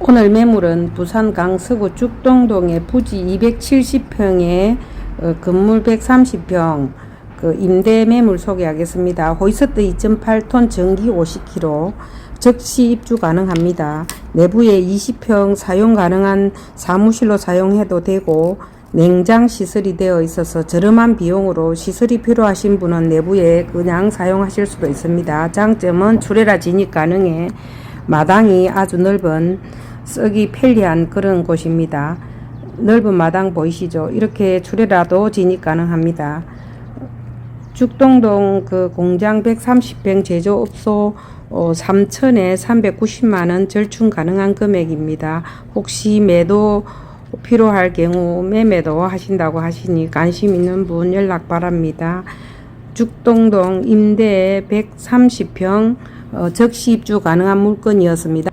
오늘 매물은 부산 강서구 죽동동의 부지 270평에 어, 건물 130평 그 임대 매물 소개하겠습니다. 호이스트 2.8톤 전기 50kg 즉시 입주 가능합니다. 내부에 20평 사용 가능한 사무실로 사용해도 되고 냉장 시설이 되어 있어서 저렴한 비용으로 시설이 필요하신 분은 내부에 그냥 사용하실 수도 있습니다. 장점은 출애라 진입 가능해 마당이 아주 넓은 쓰기 편리한 그런 곳입니다. 넓은 마당 보이시죠? 이렇게 출애라도 진입 가능합니다. 죽동동 그 공장 130평 제조업소 어, 3천에 390만 원 절충 가능한 금액입니다. 혹시 매도 필요할 경우 매매도 하신다고 하시니 관심 있는 분 연락 바랍니다. 죽동동 임대 130평 어, 적시 입주 가능한 물건이었습니다.